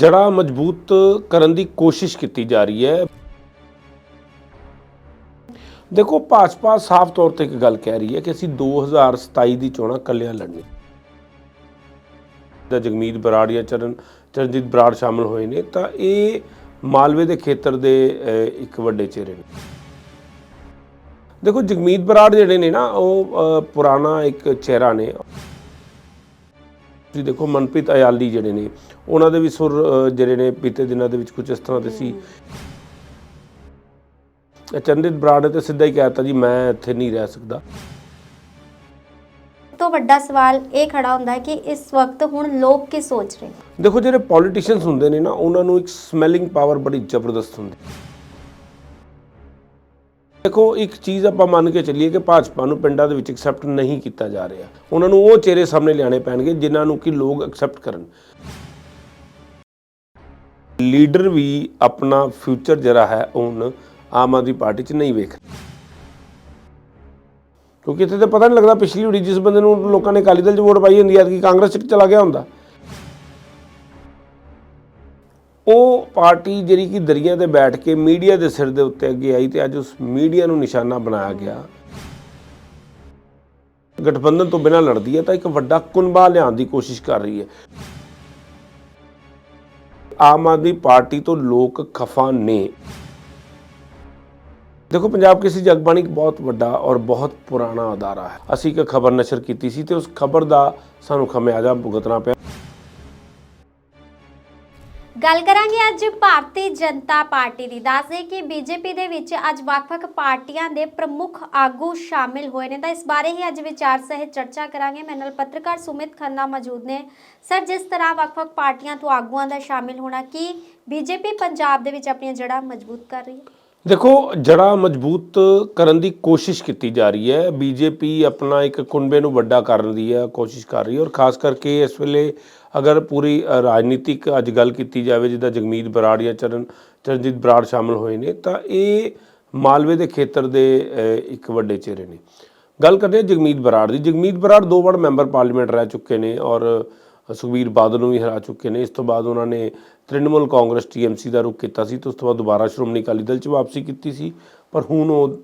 ਜੜਾ ਮਜ਼ਬੂਤ ਕਰਨ ਦੀ ਕੋਸ਼ਿਸ਼ ਕੀਤੀ ਜਾ ਰਹੀ ਹੈ। ਦੇਖੋ, ਭਾਜਪਾ ਸਾਫ਼ ਤੌਰ ਤੇ ਇੱਕ ਗੱਲ ਕਹਿ ਰਹੀ ਹੈ ਕਿ ਅਸੀਂ 2027 ਦੀ ਚੋਣਾਂ ਕੱਲਿਆਂ ਲੜਨੀ। ਦਾ ਜਗਮੀਤ ਬਰਾੜ ਜਾਂ ਚਰਨ, ਚਰਨਜੀਤ ਬਰਾੜ ਸ਼ਾਮਲ ਹੋਏ ਨੇ, ਤਾਂ ਇਹ ਮਾਲਵੇ ਦੇ ਖੇਤਰ ਦੇ ਇੱਕ ਵੱਡੇ ਚਿਹਰੇ ਨੇ। ਦੇਖੋ, ਜਗਮੀਤ ਬਰਾੜ ਜਿਹੜੇ ਨੇ ਨਾ, ਉਹ ਪੁਰਾਣਾ ਇੱਕ ਚਿਹਰਾ ਨੇ। ਤੁਸੀਂ ਦੇਖੋ ਮਨਪ੍ਰੀਤ ਅਯਾਲੀ ਜਿਹੜੇ ਨੇ ਉਹਨਾਂ ਦੇ ਵੀ ਸੁਰ ਜਿਹੜੇ ਨੇ ਬੀਤੇ ਦਿਨਾਂ ਦੇ ਵਿੱਚ ਕੁਝ ਇਸ ਤਰ੍ਹਾਂ ਦੇ ਸੀ। ਚੰਦਿਤ ਬਰਾੜ ਨੇ ਤੇ ਸਿੱਧਾ ਹੀ ਕਹਿਤਾ ਜੀ ਮੈਂ ਇੱਥੇ ਨਹੀਂ ਰਹਿ ਸਕਦਾ। ਤੋਂ ਵੱਡਾ ਸਵਾਲ ਇਹ ਖੜਾ ਹੁੰਦਾ ਹੈ ਕਿ ਇਸ ਵਕਤ ਹੁਣ ਲੋਕ ਕੀ ਸੋਚ ਰਹੇ ਨੇ? ਦੇਖੋ ਜਿਹੜੇ ਪੋਲੀਟੀਸ਼ੀਅਨਸ ਹੁੰਦੇ ਨੇ ਨਾ ਉਹਨਾਂ ਨੂੰ ਇੱਕ ਸਮੈਲਿੰਗ ਪਾਵਰ ਬੜੀ ਜ਼ਬਰਦਸਤ ਹੁੰਦੀ ਦੇਖੋ, ਇੱਕ ਚੀਜ਼ ਆਪਾਂ ਮੰਨ ਕੇ ਚੱਲੀਏ ਕਿ ਭਾਜਪਾ ਨੂੰ ਪਿੰਡਾਂ ਦੇ ਵਿੱਚ ਐਕਸੈਪਟ ਨਹੀਂ ਕੀਤਾ ਜਾ ਰਿਹਾ। ਉਹਨਾਂ ਨੂੰ ਉਹ ਚਿਹਰੇ ਸਾਹਮਣੇ ਲਿਆਣੇ ਪੈਣਗੇ ਜਿਨ੍ਹਾਂ ਨੂੰ ਕਿ ਲੋਕ ਐਕਸੈਪਟ ਕਰਨ। ਲੀਡਰ ਵੀ ਆਪਣਾ ਫਿਊਚਰ ਜਿਹੜਾ ਹੈ ਉਹ ਆਮ ਆਦਮੀ ਪਾਰਟੀ 'ਚ ਨਹੀਂ ਵੇਖ ਕਿਉਂਕਿ ਇੱਥੇ ਤਾਂ ਪਤਾ ਨਹੀਂ ਲੱਗਦਾ ਪਿਛਲੀ ਵਾਰੀ ਜਿਸ ਬੰਦੇ ਨੂੰ ਲੋਕਾਂ ਨੇ ਅਕਾਲੀ ਦਲ 'ਚ ਵੋਟ ਪਾਈ ਹੁੰਦੀ ਹੈ ਕਿ ਕਾਂਗਰਸ 'ਚ ਚਲਾ ਗਿਆ ਹੁੰਦਾ। ਉਹ ਪਾਰਟੀ ਜਿਹੜੀ ਕਿ ਦਰੀਆਂ ਤੇ ਬੈਠ ਕੇ ਮੀਡੀਆ ਦੇ ਸਿਰ ਦੇ ਉੱਤੇ ਅੱਗੇ ਆਈ ਤੇ ਅੱਜ ਉਸ ਮੀਡੀਆ ਨੂੰ ਨਿਸ਼ਾਨਾ ਬਣਾਇਆ ਗਿਆ। ਗਠਬੰਧਨ ਤੋਂ ਬਿਨਾਂ ਲੜਦੀ ਹੈ ਤਾਂ ਇੱਕ ਵੱਡਾ ਕੁਨਬਾ ਲਿਆਉਣ ਦੀ ਕੋਸ਼ਿਸ਼ ਕਰ ਰਹੀ ਹੈ। ਆਮ ਆਦਮੀ ਪਾਰਟੀ ਤੋਂ ਲੋਕ ਖਫਾ ਨੇ। ਦੇਖੋ, ਪੰਜਾਬ ਕਿਸੇ ਜਗਬਾਣੀ ਇੱਕ ਬਹੁਤ ਵੱਡਾ ਔਰ ਬਹੁਤ ਪੁਰਾਣਾ ਅਦਾਰਾ ਹੈ। ਅਸੀਂ ਇੱਕ ਖਬਰ ਨਸ਼ਰ ਕੀਤੀ ਸੀ ਤੇ ਉਸ ਖਬਰ ਦਾ ਸਾਨੂੰ ਖਮਿਆਜਾ ਭੁਗਤਣਾ ਪਿਆ। ਗੱਲ ਕਰਾਂਗੇ ਅੱਜ ਭਾਰਤੀ ਜਨਤਾ ਪਾਰਟੀ ਦੀ। ਦੱਸਦੇ ਕਿ ਬੀਜੇਪੀ ਦੇ ਵਿੱਚ ਅੱਜ ਵੱਖ-ਵੱਖ ਪਾਰਟੀਆਂ ਦੇ ਪ੍ਰਮੁੱਖ ਆਗੂ ਸ਼ਾਮਿਲ ਹੋਏ ਨੇ। ਤਾਂ ਇਸ ਬਾਰੇ ਹੀ ਅੱਜ ਵਿਚਾਰ ਸਹਿਤ ਚਰਚਾ ਕਰਾਂਗੇ। ਮੇਰੇ ਨਾਲ ਪੱਤਰਕਾਰ ਸੁਮਿਤ ਖੰਨਾ ਮੌਜੂਦ ਨੇ। ਸਰ, ਜਿਸ ਤਰ੍ਹਾਂ ਵੱਖ-ਵੱਖ ਪਾਰਟੀਆਂ ਤੋਂ ਆਗੂਆਂ ਦਾ ਸ਼ਾਮਿਲ ਹੋਣਾ, ਕੀ ਬੀਜੇਪੀ ਪੰਜਾਬ ਦੇ ਵਿੱਚ ਆਪਣੀਆਂ ਜੜ੍ਹਾਂ ਮਜ਼ਬੂਤ ਕਰ ਰਹੀ ਹੈ? ਦੇਖੋ ਜੜਾ ਮਜ਼ਬੂਤ ਕਰਨ ਦੀ ਕੋਸ਼ਿਸ਼ ਕੀਤੀ ਜਾ ਰਹੀ ਹੈ। ਬੀਜੇਪੀ ਆਪਣਾ ਇੱਕ ਕੁੰਬੇ ਨੂੰ ਵੱਡਾ ਕਰਨ ਦੀ ਹੈ, ਕੋਸ਼ਿਸ਼ ਕਰ ਰਹੀ ਹੈ। ਔਰ ਖਾਸ ਕਰਕੇ ਇਸ ਵੇਲੇ ਅਗਰ ਪੂਰੀ ਰਾਜਨੀਤਿਕ ਅੱਜ ਗੱਲ ਕੀਤੀ ਜਾਵੇ, ਜਿੱਦਾਂ ਜਗਮੀਤ ਬਰਾੜ ਜਾਂ ਚਰਨ, ਚਰਨਜੀਤ ਬਰਾੜ ਸ਼ਾਮਲ ਹੋਏ ਨੇ, ਤਾਂ ਇਹ ਮਾਲਵੇ ਦੇ ਖੇਤਰ ਦੇ ਇੱਕ ਵੱਡੇ ਚਿਹਰੇ ਨੇ। ਗੱਲ ਕਰਦੇ ਹਾਂ ਜਗਮੀਤ ਬਰਾੜ ਦੀ। ਜਗਮੀਤ ਬਰਾੜ ਦੋ ਵਾਰ ਮੈਂਬਰ ਪਾਰਲੀਮੈਂਟ ਰਹਿ ਚੁੱਕੇ ਨੇ ਔਰ ਸੁਖਬੀਰ ਬਾਦਲ ਨੂੰ ਵੀ ਹਰਾ ਚੁੱਕੇ ਨੇ। ਇਸ ਤੋਂ ਬਾਅਦ ਉਹਨਾਂ ਨੇ ਤ੍ਰਿਣਮੂਲ ਕਾਂਗਰਸ ਟੀਐਮਸੀ ਦਾ ਰੁਖ ਕੀਤਾ ਸੀ ਤੇ ਉਸ ਤੋਂ ਬਾਅਦ ਦੁਬਾਰਾ ਸ਼੍ਰੋਮਣੀ ਅਕਾਲੀ ਦਲ 'ਚ ਵਾਪਸੀ ਕੀਤੀ ਸੀ। ਪਰ ਹੁਣ ਉਹ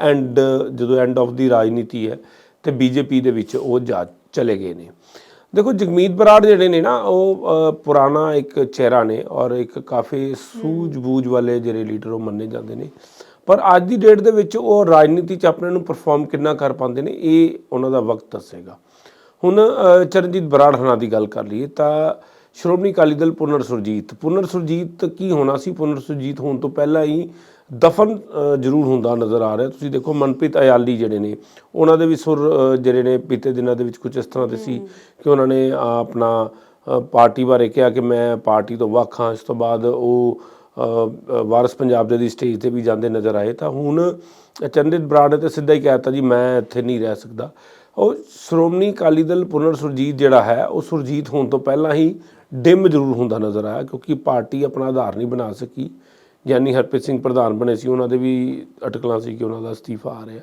ਐਂਡ ਜਦੋਂ ਐਂਡ ਆਫ ਦੀ ਰਾਜਨੀਤੀ ਹੈ ਤੇ ਬੀਜੇਪੀ ਦੇ ਵਿੱਚ ਉਹ ਜਾ ਚਲੇ ਗਏ ਨੇ। ਦੇਖੋ ਜਗਮੀਤ ਬਰਾੜ ਜਿਹੜੇ ਨੇ ਨਾ, ਉਹ ਪੁਰਾਣਾ ਇੱਕ ਚਿਹਰਾ ਨੇ ਔਰ ਇੱਕ ਕਾਫੀ ਸੂਝ-ਬੂਝ ਵਾਲੇ ਜਿਹੜੇ ਲੀਡਰ ਉਹ ਮੰਨੇ ਜਾਂਦੇ ਨੇ। ਪਰ ਅੱਜ ਦੀ ਡੇਟ ਦੇ ਵਿੱਚ ਉਹ ਰਾਜਨੀਤੀ 'ਚ ਆਪਣੇ ਨੂੰ ਪਰਫਾਰਮ ਕਿੰਨਾ ਕਰ ਪਾਉਂਦੇ ਨੇ, ਇਹ ਉਹਨਾਂ ਦਾ ਵਕਤ ਦੱਸੇਗਾ। ਹੁਣ ਚਰਨਜੀਤ ਬਰਾੜ ਹਣਾ ਦੀ ਗੱਲ ਕਰ ਲਈਏ ਤਾਂ ਸ਼੍ਰੋਮਣੀ ਅਕਾਲੀ ਦਲ ਪੁਨਰ ਸੁਰਜੀਤ। ਪੁਨਰ ਸੁਰਜੀਤ ਕੀ ਹੋਣਾ ਸੀ? ਪੁਨਰ ਸੁਰਜੀਤ ਹੋਣ ਤੋਂ ਪਹਿਲਾਂ ਹੀ ਦਫਨ ਜ਼ਰੂਰ ਹੁੰਦਾ ਨਜ਼ਰ ਆ ਰਿਹਾ। ਤੁਸੀਂ ਦੇਖੋ ਮਨਪ੍ਰੀਤ ਅਯਾਲੀ ਜਿਹੜੇ ਨੇ ਉਹਨਾਂ ਦੇ ਵੀ ਸੁਰ ਜਿਹੜੇ ਨੇ ਬੀਤੇ ਦਿਨਾਂ ਦੇ ਵਿੱਚ ਕੁਝ ਇਸ ਤਰ੍ਹਾਂ ਦੇ ਸੀ ਕਿ ਉਹਨਾਂ ਨੇ ਆਪਣਾ ਪਾਰਟੀ ਬਾਰੇ ਕਿਹਾ ਕਿ ਮੈਂ ਪਾਰਟੀ ਤੋਂ ਵੱਖ ਹਾਂ। ਇਸ ਤੋਂ ਬਾਅਦ ਉਹ ਵਾਰਸ ਪੰਜਾਬ ਦੇ ਦੀ ਸਟੇਜ ਤੇ ਵੀ ਜਾਂਦੇ ਨਜ਼ਰ ਆਏ। ਤਾਂ ਹੁਣ ਚੰਦਿਤ ਬਰਾੜ ਨੇ ਤੇ ਸਿੱਧਾ ਹੀ ਕਹਿਤਾ ਜੀ ਮੈਂ ਇੱਥੇ ਨਹੀਂ ਰਹਿ ਸਕਦਾ। ਉਹ ਸ਼੍ਰੋਮਣੀ ਅਕਾਲੀ ਦਲ ਪੁਨਰ ਸੁਰਜੀਤ ਜਿਹੜਾ ਹੈ ਉਹ ਸੁਰਜੀਤ ਹੋਣ ਤੋਂ ਪਹਿਲਾਂ ਹੀ ਡਿਮ ਜ਼ਰੂਰ ਹੁੰਦਾ ਨਜ਼ਰ ਆਇਆ ਕਿਉਂਕਿ ਪਾਰਟੀ ਆਪਣਾ ਆਧਾਰ ਨਹੀਂ ਬਣਾ ਸਕੀ। ਯਾਨੀ ਹਰਪ੍ਰੀਤ ਸਿੰਘ ਪ੍ਰਧਾਨ ਬਣੇ ਸੀ, ਉਹਨਾਂ ਦੇ ਵੀ ਅਟਕਲਾਂ ਸੀ ਕਿ ਉਹਨਾਂ ਦਾ ਅਸਤੀਫਾ ਆ ਰਿਹਾ।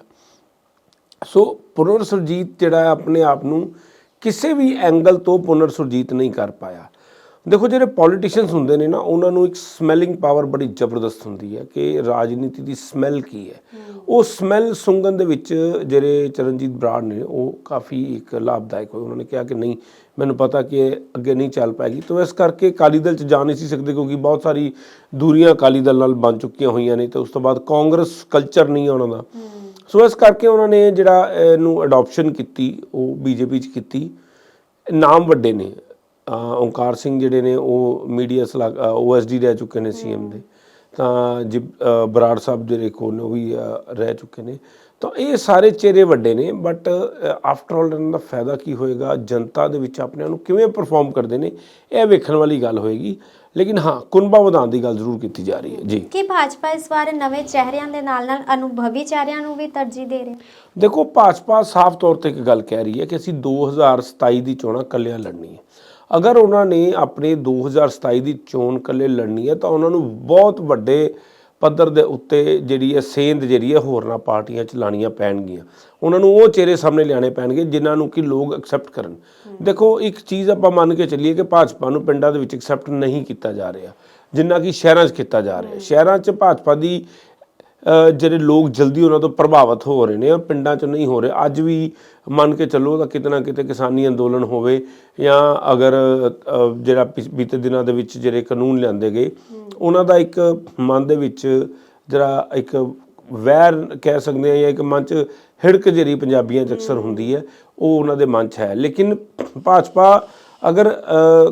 ਸੋ ਪੁਨਰ ਸੁਰਜੀਤ ਜਿਹੜਾ ਆਪਣੇ ਆਪ ਨੂੰ ਕਿਸੇ ਵੀ ਐਂਗਲ ਤੋਂ ਪੁਨਰ ਸੁਰਜੀਤ ਨਹੀਂ ਕਰ ਪਾਇਆ। ਦੇਖੋ, ਜਿਹੜੇ ਪੋਲੀਟੀਸ਼ੀਅਨਸ ਹੁੰਦੇ ਨੇ ਨਾ, ਉਹਨਾਂ ਨੂੰ ਇੱਕ ਸਮੈਲਿੰਗ ਪਾਵਰ ਬੜੀ ਜ਼ਬਰਦਸਤ ਹੁੰਦੀ ਹੈ ਕਿ ਰਾਜਨੀਤੀ ਦੀ ਸਮੈਲ ਕੀ ਹੈ। ਉਹ ਸਮੈਲ ਸੁੰਗਣ ਦੇ ਵਿੱਚ ਜਿਹੜੇ ਚਰਨਜੀਤ ਬਰਾੜ ਨੇ, ਉਹ ਕਾਫੀ ਇੱਕ ਲਾਭਦਾਇਕ ਹੋਏ। ਉਹਨਾਂ ਨੇ ਕਿਹਾ ਕਿ ਨਹੀਂ, ਮੈਨੂੰ ਪਤਾ ਕਿ ਇਹ ਅੱਗੇ ਨਹੀਂ ਚੱਲ ਪਾਏਗੀ। ਤਾਂ ਇਸ ਕਰਕੇ ਅਕਾਲੀ ਦਲ ਚ ਜਾ ਨਹੀਂ ਸੀ ਸਕਦੇ, ਕਿਉਂਕਿ ਬਹੁਤ ਸਾਰੀ ਦੂਰੀਆਂ ਅਕਾਲੀ ਦਲ ਨਾਲ ਬਣ ਚੁੱਕੀਆਂ ਹੋਈਆਂ ਨੇ, ਤੇ ਉਸ ਤੋਂ ਬਾਅਦ ਕਾਂਗਰਸ ਕਲਚਰ ਨਹੀਂ ਹੈ ਉਹਨਾਂ ਦਾ। ਸੋ ਇਸ ਕਰਕੇ ਉਹਨਾਂ ਨੇ ਜਿਹੜਾ ਇਹਨੂੰ ਅਡਾਪਸ਼ਨ ਕੀਤੀ, ਉਹ ਬੀਜੇਪੀ ਚ ਕੀਤੀ। ਨਾਮ ਵੱਡੇ ਨੇ ਅ, ਓਂਕਾਰ ਸਿੰਘ ਜਿਹੜੇ ਨੇ ਉਹ ਮੀਡੀਆ ਸਲਾਹ ਓਐਸਡੀ ਰਹਿ ਚੁੱਕੇ ਨੇ ਸੀਐਮ ਦੇ। ਤਾਂ ਜਿ ਬਰਾੜ ਸਾਹਿਬ ਜਿਹੜੇ ਕੋਲ ਨੇ ਉਹ ਵੀ ਰਹਿ ਚੁੱਕੇ ਨੇ। ਤਾਂ ਇਹ ਸਾਰੇ ਚਿਹਰੇ ਵੱਡੇ ਨੇ ਬਟ ਆਫਟਰ ਆਲ ਇਹਨਾਂ ਦਾ ਫਾਇਦਾ ਕੀ ਹੋਏਗਾ? ਜਨਤਾ ਦੇ ਵਿੱਚ ਆਪਣੇ ਆਪ ਨੂੰ ਕਿਵੇਂ ਪਰਫਾਰਮ ਕਰਦੇ ਨੇ? ਇਹ ਵੇਖਣ ਵਾਲੀ ਗੱਲ ਹੋਏਗੀ। ਲੇਕਿਨ ਹਾਂ ਕੁਨਬਾ ਵਧਾਉਣ ਦੀ ਗੱਲ ਜ਼ਰੂਰ ਕੀਤੀ ਜਾ ਰਹੀ ਹੈ। ਜੀ। ਕੀ ਭਾਜਪਾ ਇਸ ਵਾਰ ਨਵੇਂ ਚਿਹਰਿਆਂ ਦੇ ਨਾਲ-ਨਾਲ ਅਨੁਭਵੀ ਚਿਹਰਿਆਂ ਨੂੰ ਵੀ ਤਰਜੀਹ ਦੇ ਰਹੀ? ਦੇਖੋ ਭਾਜਪਾ ਸਾਫ਼ ਤੌਰ ਤੇ ਇੱਕ ਗੱਲ ਕਹਿ ਰਹੀ ਹੈ ਕਿ ਅਸੀਂ 2027 ਦੀ ਚੋਣਾਂ ਕੱਲਿਆਂ ਲੜਨੀ ਹੈ ਅਗਰ ਉਹਨਾਂ ਨੇ ਆਪਣੇ 2027 ਦੀ ਚੋਣ ਕੱਲੇ ਲੜਨੀ ਹੈ ਤਾਂ ਉਹਨਾਂ ਨੂੰ ਬਹੁਤ ਵੱਡੇ ਪੱਧਰ ਦੇ ਉੱਤੇ ਜਿਹੜੀ ਹੈ ਸੇਂਧ ਜਿਹੜੀ ਹੈ ਹੋਰਨਾਂ ਪਾਰਟੀਆਂ 'ਚ ਲਾਣੀਆਂ ਪੈਣਗੀਆਂ। ਉਹਨਾਂ ਨੂੰ ਉਹ ਚਿਹਰੇ ਸਾਹਮਣੇ ਲਿਆਣੇ ਪੈਣਗੇ ਜਿਨ੍ਹਾਂ ਨੂੰ ਕਿ ਲੋਕ ਐਕਸੈਪਟ ਕਰਨ। ਦੇਖੋ ਇੱਕ ਚੀਜ਼ ਆਪਾਂ ਮੰਨ ਕੇ ਚੱਲੀਏ ਕਿ ਭਾਜਪਾ ਨੂੰ ਪਿੰਡਾਂ ਦੇ ਵਿੱਚ ਐਕਸੈਪਟ ਨਹੀਂ ਕੀਤਾ ਜਾ ਰਿਹਾ ਜਿੰਨਾ ਕਿ ਸ਼ਹਿਰਾਂ 'ਚ ਕੀਤਾ ਜਾ ਰਿਹਾ। ਸ਼ਹਿਰਾਂ 'ਚ ਭਾਜਪਾ ਦੀ ਜਿਹੜੇ ਲੋਕ ਜਲਦੀ ਉਹਨਾਂ ਤੋਂ ਪ੍ਰਭਾਵਿਤ ਹੋ ਰਹੇ ਨੇ ਉਹ ਪਿੰਡਾਂ 'ਚ ਨਹੀਂ ਹੋ ਰਹੇ। ਅੱਜ ਵੀ ਮੰਨ ਕੇ ਚੱਲੋ ਤਾਂ ਕਿਤੇ ਨਾ ਕਿਤੇ ਕਿਸਾਨੀ ਅੰਦੋਲਨ ਹੋਵੇ ਜਾਂ ਅਗਰ ਜਿਹੜਾ ਬੀਤੇ ਦਿਨਾਂ ਦੇ ਵਿੱਚ ਜਿਹੜੇ ਕਾਨੂੰਨ ਲਿਆਂਦੇ ਗਏ ਉਹਨਾਂ ਦਾ ਇੱਕ ਮਨ ਦੇ ਵਿੱਚ ਜਿਹੜਾ ਇੱਕ ਵੈਰ ਕਹਿ ਸਕਦੇ ਆ ਜਾਂ ਇੱਕ ਮਨ 'ਚ ਹਿੜਕ ਜਿਹੜੀ ਪੰਜਾਬੀਆਂ 'ਚ ਅਕਸਰ ਹੁੰਦੀ ਹੈ। ਉਹ ਉਹਨਾਂ ਦੇ ਮਨ 'ਚ ਹੈ। ਲੇਕਿਨ ਭਾਜਪਾ ਅਗਰ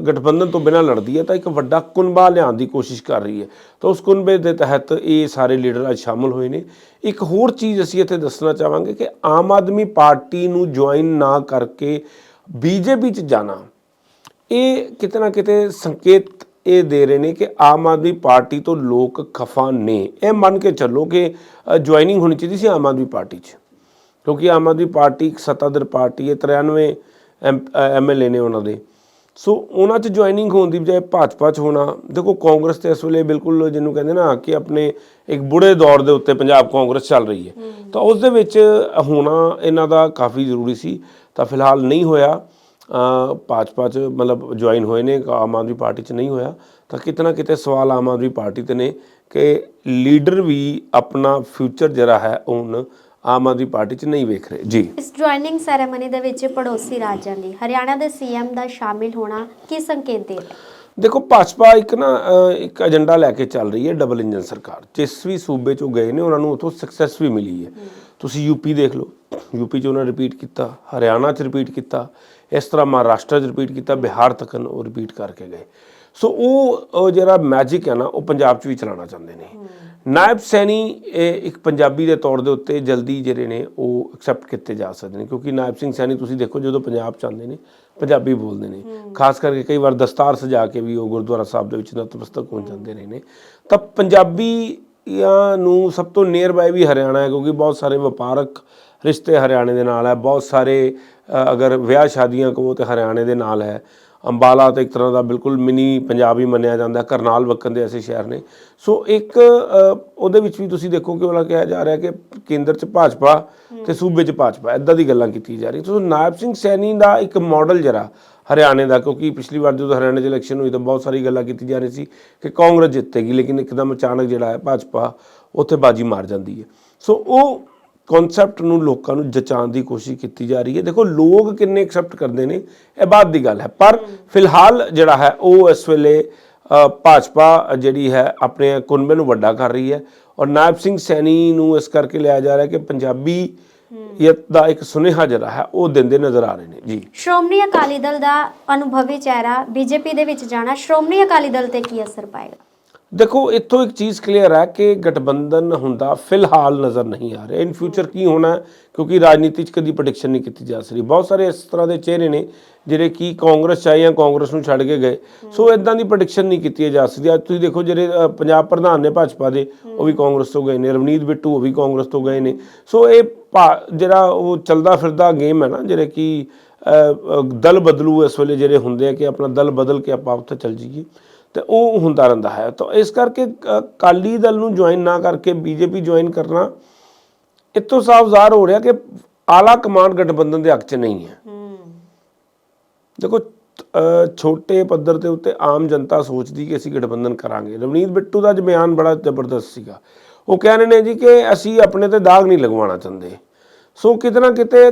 ਗਠਬੰਧਨ ਤੋਂ ਬਿਨਾਂ ਲੜਦੀ ਹੈ ਤਾਂ ਇੱਕ ਵੱਡਾ ਕੁਨਬਾ ਲਿਆਉਣ ਦੀ ਕੋਸ਼ਿਸ਼ ਕਰ ਰਹੀ ਹੈ। ਤਾਂ ਉਸ ਕੁਨਬੇ ਦੇ ਤਹਿਤ ਇਹ ਸਾਰੇ ਲੀਡਰ ਅੱਜ ਸ਼ਾਮਲ ਹੋਏ ਨੇ। ਇੱਕ ਹੋਰ ਚੀਜ਼ ਅਸੀਂ ਇੱਥੇ ਦੱਸਣਾ ਚਾਹਾਂਗੇ ਕਿ ਆਮ ਆਦਮੀ ਪਾਰਟੀ ਨੂੰ ਜੁਆਇਨ ਨਾ ਕਰਕੇ ਬੀਜੇਪੀ 'ਚ ਜਾਣਾ, ਇਹ ਕਿਤੇ ਨਾ ਕਿਤੇ ਸੰਕੇਤ ਇਹ ਦੇ ਰਹੇ ਨੇ ਕਿ ਆਮ ਆਦਮੀ ਪਾਰਟੀ ਤੋਂ ਲੋਕ ਖਫਾ ਨੇ। ਇਹ ਮੰਨ ਕੇ ਚੱਲੋ ਕਿ ਜੁਆਇਨਿੰਗ ਹੋਣੀ ਚਾਹੀਦੀ ਸੀ ਆਮ ਆਦਮੀ ਪਾਰਟੀ 'ਚ। ਕਿਉਂਕਿ ਆਮ ਆਦਮੀ ਪਾਰਟੀ ਇੱਕ ਸੱਤਾਧਰ ਪਾਰਟੀ ਹੈ 93 ਐਮਐਲਏ ਨੇ ਉਹਨਾਂ ਦੇ। ਸੋ ਉਹਨਾਂ 'ਚ ਜੁਆਇਨਿੰਗ ਹੋਣ ਦੀ ਬਜਾਏ ਭਾਜਪਾ 'ਚ ਹੋਣਾ। ਦੇਖੋ ਕਾਂਗਰਸ ਤੇ ਇਸ ਵੇਲੇ ਬਿਲਕੁਲ ਜਿਹਨੂੰ ਕਹਿੰਦੇ ਨਾ ਕਿ ਆਪਣੇ ਇੱਕ ਬੁੜੇ ਦੌਰ ਦੇ ਉੱਤੇ ਪੰਜਾਬ ਕਾਂਗਰਸ ਚੱਲ ਰਹੀ ਹੈ। ਤਾਂ ਉਸ ਦੇ ਵਿੱਚ ਹੋਣਾ ਇਹਨਾਂ ਦਾ ਕਾਫੀ ਜ਼ਰੂਰੀ ਸੀ। ਤਾਂ ਫਿਲਹਾਲ ਨਹੀਂ ਹੋਇਆ। ਭਾਜਪਾ 'ਚ ਮਤਲਬ ਜੁਆਇਨ ਹੋਏ ਨੇ ਆਮ ਆਦਮੀ ਪਾਰਟੀ 'ਚ ਨਹੀਂ ਹੋਇਆ। ਤਾਂ ਕਿਤੇ ਨਾ ਕਿਤੇ ਸਵਾਲ ਆਮ ਆਦਮੀ ਪਾਰਟੀ ਤੇ ਨੇ ਕਿ ਲੀਡਰ ਵੀ ਆਪਣਾ ਫਿਊਚਰ ਜਿਹੜਾ ਹੈ ਉਹ ਹੁਣ ਆਮ ਆਦਮੀ ਪਾਰਟੀ 'ਚ ਨਹੀਂ ਵੇਖ ਰਹੇ। ਜੀ। ਇਸ ਜੁਆਇਨਿੰਗ ਸੈਰੇਮਨੀ ਦੇ ਵਿੱਚ ਪੜੋਸੀ ਰਾਜਾਂ ਦੀ ਹਰਿਆਣਾ ਦੇ ਸੀਐਮ ਦਾ ਸ਼ਾਮਿਲ ਹੋਣਾ ਕੀ ਸੰਕੇਤ ਦੇ ਰਿਹਾ ਦੇਖੋ ਭਾਜਪਾ ਇੱਕ ਨਾ ਇੱਕ ਏਜੰਡਾ ਲੈ ਕੇ ਚੱਲ ਰਹੀ ਹੈ ਡਬਲ ਇੰਜਨ ਸਰਕਾਰ। ਜਿਸ ਵੀ ਸੂਬੇ 'ਚੋਂ ਗਏ ਨੇ ਉਹਨਾਂ ਨੂੰ ਉਥੋਂ ਸਕਸੈਸ ਵੀ ਮਿਲੀ ਹੈ। ਤੁਸੀਂ ਯੂਪੀ ਦੇਖ ਲਓ। ਯੂਪੀ 'ਚ ਉਹਨਾਂ ਰਿਪੀਟ ਕੀਤਾ ਹਰਿਆਣਾ 'ਚ ਰਿਪੀਟ ਕੀਤਾ ਇਸ ਤਰ੍ਹਾਂ ਮਹਾਰਾਸ਼ਟਰ 'ਚ ਰਿਪੀਟ ਕੀਤਾ ਬਿਹਾਰ ਤੱਕ ਉਹ ਰਿਪੀਟ ਕਰਕੇ ਗਏ। ਸੋ ਉਹ ਜਿਹੜਾ ਮੈਜਿਕ ਹੈ ਨਾ ਉਹ ਪੰਜਾਬ 'ਚ ਵੀ ਚਲਾਉਣਾ ਚਾਹੁੰਦੇ ਨੇ। ਨਾਇਬ ਸੈਣੀ ਇੱਕ ਪੰਜਾਬੀ ਦੇ ਤੌਰ ਦੇ ਉੱਤੇ ਜਲਦੀ ਜਿਹੜੇ ਨੇ ਉਹ ਐਕਸੈਪਟ ਕੀਤੇ ਜਾ ਸਕਦੇ ਨੇ। ਕਿਉਂਕਿ ਨਾਇਬ ਸਿੰਘ ਸੈਣੀ ਤੁਸੀਂ ਦੇਖੋ ਜਦੋਂ ਪੰਜਾਬ ਚ ਆਉਂਦੇ ਨੇ ਪੰਜਾਬੀ ਬੋਲਦੇ ਨੇ। ਖਾਸ ਕਰਕੇ ਕਈ ਵਾਰ ਦਸਤਾਰ ਸਜਾ ਕੇ ਵੀ ਉਹ ਗੁਰਦੁਆਰਾ ਸਾਹਿਬ ਦੇ ਵਿੱਚ ਨਤਮਸਤਕ ਹੋ ਜਾਂਦੇ ਰਹੇ ਨੇ। ਤਾਂ ਪੰਜਾਬੀਆਂ ਨੂੰ ਸਭ ਤੋਂ ਨੀਅਰ ਬਾਈ ਵੀ ਹਰਿਆਣਾ ਹੈ ਕਿਉਂਕਿ ਬਹੁਤ ਸਾਰੇ ਵਪਾਰਕ ਰਿਸ਼ਤੇ ਹਰਿਆਣੇ ਦੇ ਨਾਲ ਹੈ। ਬਹੁਤ ਸਾਰੇ ਅਗਰ ਵਿਆਹ ਸ਼ਾਦੀਆਂ ਕਹੋ ਤੇ ਹਰਿਆਣੇ ਦੇ ਨਾਲ ਹੈ। ਅੰਬਾਲਾ ਤਾਂ ਇੱਕ ਤਰ੍ਹਾਂ ਦਾ ਬਿਲਕੁਲ ਮਿਨੀ ਪੰਜਾਬ ਹੀ ਮੰਨਿਆ ਜਾਂਦਾ। ਕਰਨਾਲ ਵੱਕਨ ਦੇ ਐਸੇ ਸ਼ਹਿਰ ਨੇ। ਸੋ ਇੱਕ ਉਹਦੇ ਵਿੱਚ ਵੀ ਤੁਸੀਂ ਦੇਖੋ ਕਿ ਉਹਲਾ ਕਿਹਾ ਜਾ ਰਿਹਾ ਕਿ ਕੇਂਦਰ 'ਚ ਭਾਜਪਾ ਤੇ ਸੂਬੇ 'ਚ ਭਾਜਪਾ ਇਦਾਂ ਦੀ ਗੱਲਾਂ ਕੀਤੀ ਜਾ ਰਹੀ ਸੋ ਨਾਇਬ ਸਿੰਘ ਸੈਣੀ ਦਾ ਇੱਕ ਮਾਡਲ ਜਰਾ ਹਰਿਆਣੇ ਦਾ ਕਿਉਂਕਿ ਪਿਛਲੀ ਵਾਰ ਜਦੋਂ ਹਰਿਆਣੇ 'ਚ ਇਲੈਕਸ਼ਨ ਹੋਈ ਤਾਂ ਬਹੁਤ ਸਾਰੀ ਗੱਲਾਂ ਕੀਤੀ ਜਾ ਰਹੀ ਸੀ ਕਿ ਕਾਂਗਰਸ ਜਿੱਤੇਗੀ ਲੇਕਿਨ ਇੱਕਦਮ ਅਚਾਨਕ ਜਿਹੜਾ ਹੈ ਭਾਜਪਾ ਉੱਥੇ ਬਾਜੀ ਮਾਰ ਜਾਂਦੀ ਹੈ। ਸੋ ਉਹ ਕਨਸੈਪਟ ਨੂੰ ਲੋਕਾਂ ਨੂੰ ਜਚਾਉਣ ਦੀ ਕੋਸ਼ਿਸ਼ ਕੀਤੀ ਜਾ ਰਹੀ ਹੈ। ਦੇਖੋ ਲੋਕ ਕਿੰਨੇ ਐਕਸੈਪਟ ਕਰਦੇ ਨੇ ਇਹ ਬਾਤ ਦੀ ਗੱਲ ਹੈ। ਪਰ ਫਿਲਹਾਲ ਜਿਹੜਾ ਹੈ ਉਹ ਇਸ ਵੇਲੇ ਭਾਜਪਾ ਜਿਹੜੀ ਹੈ ਆਪਣੇ ਕੁਨਬੇ ਨੂੰ ਵੱਡਾ ਕਰ ਰਹੀ ਹੈ ਔਰ ਨਾਇਬ ਸਿੰਘ ਸੈਣੀ ਨੂੰ ਇਸ ਕਰਕੇ ਲਿਆ ਜਾ ਰਿਹਾ ਕਿ ਪੰਜਾਬੀ ਯਤ ਦਾ ਇੱਕ ਸੁਨੇਹਾ ਜਿਹੜਾ ਹੈ ਉਹ ਦਿੰਦੇ ਨਜ਼ਰ ਆ ਰਹੇ ਨੇ। ਜੀ। ਸ਼੍ਰੋਮਣੀ ਅਕਾਲੀ ਦਲ ਦਾ ਅਨੁਭਵੀ ਚਿਹਰਾ ਬੀਜੇਪੀ ਦੇ ਵਿੱਚ ਜਾਣਾ ਸ਼੍ਰੋਮਣੀ ਅਕਾਲੀ ਦਲ ਤੇ ਕੀ ਅਸਰ ਪਾਏਗਾ? ਦੇਖੋ, ਇੱਥੋਂ ਇੱਕ ਚੀਜ਼ ਕਲੀਅਰ ਹੈ ਕਿ ਗਠਬੰਧਨ ਹੁੰਦਾ, ਫਿਲਹਾਲ ਨਜ਼ਰ ਨਹੀਂ ਆ ਰਿਹਾ। ਇਨ ਫਿਊਚਰ ਕੀ ਹੋਣਾ ਕਿਉਂਕਿ ਰਾਜਨੀਤੀ 'ਚ ਕਦੀ ਪ੍ਰੈਡਿਕਸ਼ਨ ਨਹੀਂ ਕੀਤੀ ਜਾ ਸਕਦੀ। ਬਹੁਤ ਸਾਰੇ ਇਸ ਤਰ੍ਹਾਂ ਦੇ ਚਿਹਰੇ ਨੇ ਜਿਹੜੇ ਕਿ ਕਾਂਗਰਸ 'ਚ ਆਏ ਜਾਂ ਕਾਂਗਰਸ ਨੂੰ ਛੱਡ ਕੇ ਗਏ। ਸੋ ਇਦਾਂ ਦੀ ਪ੍ਰੈਡਿਕਸ਼ਨ ਨਹੀਂ ਕੀਤੀ ਜਾ ਸਕਦੀ। ਅੱਜ ਤੁਸੀਂ ਦੇਖੋ, ਜਿਹੜੇ ਪੰਜਾਬ ਪ੍ਰਧਾਨ ਨੇ ਭਾਜਪਾ ਦੇ, ਉਹ ਵੀ ਕਾਂਗਰਸ ਤੋਂ ਗਏ ਨੇ। ਰਵਨੀਤ ਬਿੱਟੂ, ਉਹ ਵੀ ਕਾਂਗਰਸ ਤੋਂ ਗਏ ਨੇ। ਸੋ ਇਹ ਭਾ- ਜਿਹੜਾ ਉਹ ਚੱਲਦਾ ਫਿਰਦਾ ਗੇਮ ਹੈ ਨਾ, ਜਿਹੜੇ ਕਿ ਦਲ ਬਦਲੂ ਇਸ ਵੇਲੇ ਜਿਹੜੇ ਹੁੰਦੇ ਆ ਕਿ ਆਪਣਾ ਦਲ ਬਦਲ ਕੇ ਆਪਾਂ ਉੱਥੇ ਚੱਲ ਜਾਈਏ। ਤੇ ਉਹ ਹੁੰਦਾ ਰਹਿੰਦਾ ਹੈ। ਤਾਂ ਇਸ ਕਰਕੇ ਅ, ਅਕਾਲੀ ਦਲ ਨੂੰ ਜੁਆਇਨ ਨਾ ਕਰਕੇ ਬੀਜੇਪੀ ਜੁਆਇਨ ਕਰਨਾ ਇਤੋਂ ਸਾਫ਼ ਜ਼ਾਹਰ ਹੋ ਰਿਹਾ ਕਿ ਆਲਾ ਕਮਾਂਡ ਗਠਬੰਧਨ ਦੇ ਹੱਕ 'ਚ ਨਹੀਂ ਹੈ। ਦੇਖੋ ਛੋਟੇ ਪੱਧਰ ਦੇ ਉੱਤੇ ਆਮ ਜਨਤਾ ਸੋਚਦੀ ਕਿ ਅਸੀਂ ਗਠਬੰਧਨ ਕਰਾਂਗੇ। ਰਵਨੀਤ ਬਿੱਟੂ ਦਾ ਅੱਜ ਬਿਆਨ ਬੜਾ ਜ਼ਬਰਦਸਤ ਸੀਗਾ। ਉਹ ਕਹਿ ਰਹੇ ਨੇ ਜੀ ਕਿ ਅਸੀਂ ਆਪਣੇ ਤੇ ਦਾਗ ਨਹੀਂ ਲਗਵਾਉਣਾ ਚਾਹੁੰਦੇ। ਸੋ ਕਿਤੇ ਨਾ ਕਿਤੇ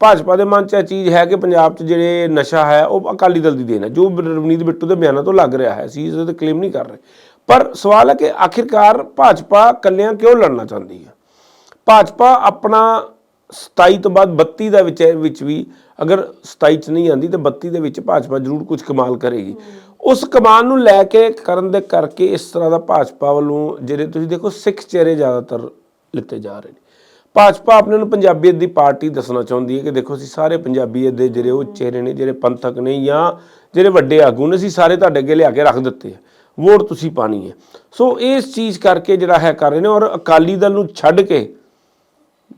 ਭਾਜਪਾ ਦੇ ਮਨ 'ਚ ਇਹ ਚੀਜ਼ ਹੈ ਕਿ ਪੰਜਾਬ 'ਚ ਜਿਹੜੇ ਨਸ਼ਾ ਹੈ ਉਹ ਅਕਾਲੀ ਦਲ ਦੀ ਦੇਣ ਹੈ। ਜੋ ਰਵਨੀਤ ਬਿੱਟੂ ਦੇ ਬਿਆਨਾਂ ਤੋਂ ਲੱਗ ਰਿਹਾ ਹੈ ਅਸੀਂ ਇਸ ਤੇ ਕਲੇਮ ਨਹੀਂ ਕਰ ਰਹੇ। ਪਰ ਸਵਾਲ ਹੈ ਕਿ ਆਖਿਰਕਾਰ ਭਾਜਪਾ ਕੱਲਿਆਂ ਕਿਉਂ ਲੜਨਾ ਚਾਹੁੰਦੀ ਹੈ? ਭਾਜਪਾ ਆਪਣਾ 27 ਤੋਂ ਬਾਅਦ 32 ਦਾ ਵਿੱਚ ਵਿੱਚ ਵੀ ਅਗਰ 27 ਚ ਨਹੀਂ ਆਂਦੀ ਤੇ 32 ਦੇ ਵਿੱਚ ਭਾਜਪਾ ਜ਼ਰੂਰ ਕੁਝ ਕਮਾਲ ਕਰੇਗੀ। ਉਸ ਕਮਾਲ ਨੂੰ ਲੈ ਕੇ ਕਰਨ ਦੇ ਕਰਕੇ ਇਸ ਤਰ੍ਹਾਂ ਦਾ ਭਾਜਪਾ ਵੱਲੋਂ ਜਿਹੜੇ ਤੁਸੀਂ ਦੇਖੋ ਸਿੱਖ ਚਿਹਰੇ ਜ਼ਿਆਦਾਤਰ ਲਿੱਤੇ ਜਾ ਰਹੇ ਨੇ। ਭਾਜਪਾ ਆਪਣੇ ਨੂੰ ਪੰਜਾਬੀਅਤ ਦੀ ਪਾਰਟੀ ਦੱਸਣਾ ਚਾਹੁੰਦੀ ਹੈ ਕਿ ਦੇਖੋ ਅਸੀਂ ਸਾਰੇ ਪੰਜਾਬੀਅਤ ਦੇ ਜਿਹੜੇ ਉਹ ਚਿਹਰੇ ਨੇ, ਜਿਹੜੇ ਪੰਥਕ ਨੇ ਜਾਂ ਜਿਹੜੇ ਵੱਡੇ ਆਗੂ ਨੇ, ਅਸੀਂ ਸਾਰੇ ਤੁਹਾਡੇ ਅੱਗੇ ਲਿਆ ਕੇ ਰੱਖ ਦਿੱਤੇ ਆ। ਵੋਟ ਤੁਸੀਂ ਪਾਣੀ ਹੈ। ਸੋ ਇਸ ਚੀਜ਼ ਕਰਕੇ ਜਿਹੜਾ ਹੈ ਕਰ ਰਹੇ ਨੇ ਔਰ ਅਕਾਲੀ ਦਲ ਨੂੰ ਛੱਡ ਕੇ